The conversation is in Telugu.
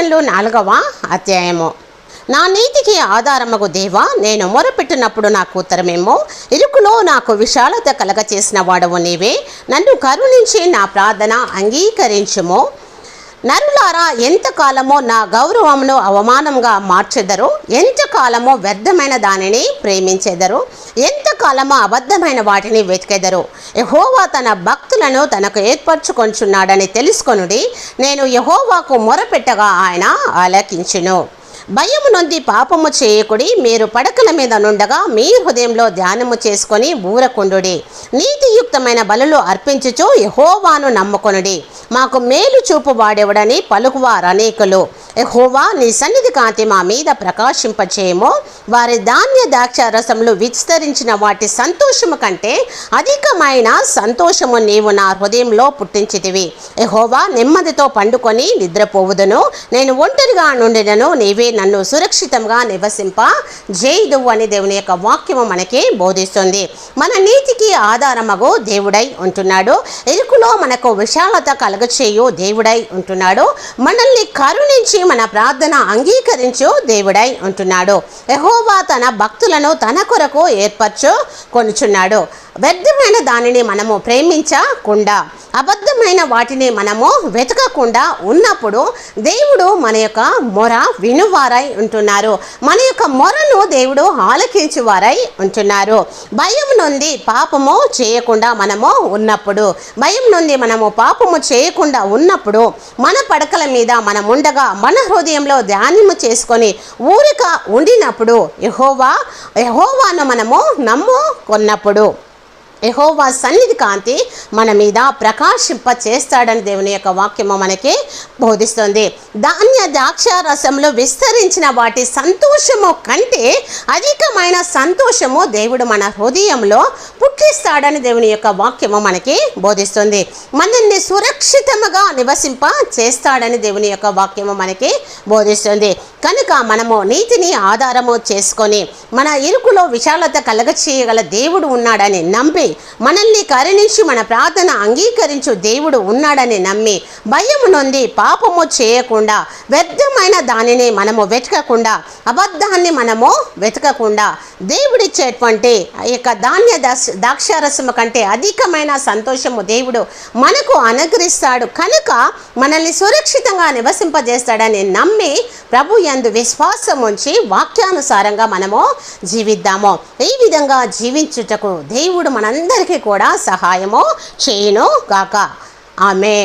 కీర్తనలు నాలుగవ అధ్యాయము. నా నీతికి ఆధారమగు దేవా నేను మొరపెట్టినప్పుడు నాకు ఉత్తరమేమో ఇరుకులో నాకు విశాలత కలగ చేసిన వాడవు నీవే. నన్ను కరుణించి నా ప్రార్థన అంగీకరించుము. నరులారా ఎంతకాలమో నా గౌరవమును అవమానంగా మార్చెదరు? ఎంతకాలమో వ్యర్థమైన దానిని ప్రేమించెదరు? ఎంతకాలమో అబద్ధమైన వాటిని వెతికెదరు? యహోవా తన భక్తులను తనకు ఏర్పరచుకొంచున్నాడని తెలుసుకొనుడి నేను యహోవాకు మొరపెట్టగా ఆయన ఆలకించును. భయము నుండి పాపము చేయకుడి మీరు పడకల మీద నుండగా మీ హృదయంలో ధ్యానము చేసుకొని ఊరకుండుడి. నీతియుక్తమైన బలులు అర్పించుచు యహోవాను నమ్ముకొనుడి. మాకు మేలు చూపువాడెవడని పలుకువారు అనేకులు ఎహోవా నీ సన్నిధి కాంతి మా మీద ప్రకాశింపచేయమో. వారి ధాన్య ద్రాక్షారసములు విస్తరించిన వాటి సంతోషము కంటే అధికమైన సంతోషము నీవు నా హృదయంలో పుట్టించితివి. ఎహోవా నెమ్మదితో పండుకొని నిద్రపోవుదును. నేను ఒంటరిగా నుండినను నీవే నన్ను సురక్షితంగా నివసింప. జైదు అని దేవుని యొక్క వాక్యము మనకి బోధిస్తుంది. మన నీతికి ఆధారమగు దేవుడై ఉంటున్నాడు. ఇరుకులో మనకు విశాలత కలగచేయు దేవుడై ఉంటున్నాడు. మనల్ని కరుణించి మన ప్రార్థన అంగీకరించు దేవుడై ఉంటున్నాడు. యహోవా తన భక్తులను తన కొరకు ఏర్పరచు కొనుచున్నాడు. వ్యర్థమైన దానిని మనము ప్రేమించకుండా అబద్ధమైన వాటిని మనము వెతకకుండా ఉన్నప్పుడు దేవుడు మన యొక్క మొర వినువారై ఉంటున్నారు. మన యొక్క మొరను దేవుడు ఆలకించువారై ఉంటున్నారు. భయం నుండి పాపము చేయకుండా మనము ఉన్నప్పుడు భయం నుండి మనము పాపము చేయకుండా ఉన్నప్పుడు మన పడకల మీద మనం ఉండగా మన హృదయంలో ధ్యానము చేసుకొని ఊరిక ఉండినప్పుడు యహోవా యహోవాను మనము నమ్ముకున్నప్పుడు యహోవా సన్నిధి కాంతి మన మీద ప్రకాశింప చేస్తాడని దేవుని యొక్క వాక్యము మనకి బోధిస్తుంది. ధాన్య ద్రాక్ష రసంలో విస్తరించిన వాటి సంతోషము కంటే అధికమైన సంతోషము దేవుడు మన హృదయంలో పుట్టిస్తాడని దేవుని యొక్క వాక్యము మనకి బోధిస్తుంది. మనల్ని సురక్షితముగా నివసింప చేస్తాడని దేవుని యొక్క వాక్యము మనకి బోధిస్తుంది. కనుక మనము నీతిని ఆధారము చేసుకొని మన ఇరుకులో విశాలత కలగ చేయగల దేవుడు ఉన్నాడని నమ్మి మనల్ని కరుణించి మన ప్రార్థన అంగీకరించు దేవుడు ఉన్నాడని నమ్మి భయము నొంది పాపము చేయకుండా వ్యర్థమైన దానిని మనము వెతకకుండా అబద్ధాన్ని మనము వెతకకుండా దేవుడిచ్చేటువంటి ఆ యొక్క ధాన్య దశ ద్రాక్షారసము కంటే అధికమైన సంతోషము దేవుడు మనకు అనుగ్రహిస్తాడు. కనుక మనల్ని సురక్షితంగా నివసింపజేస్తాడని నమ్మి ప్రభు యందు విశ్వాసం ఉంచి వాక్యానుసారంగా మనము జీవిద్దాము. ఈ విధంగా జీవించుటకు దేవుడు అందరికీ కూడా సహాయము చేయను గాక ఆమె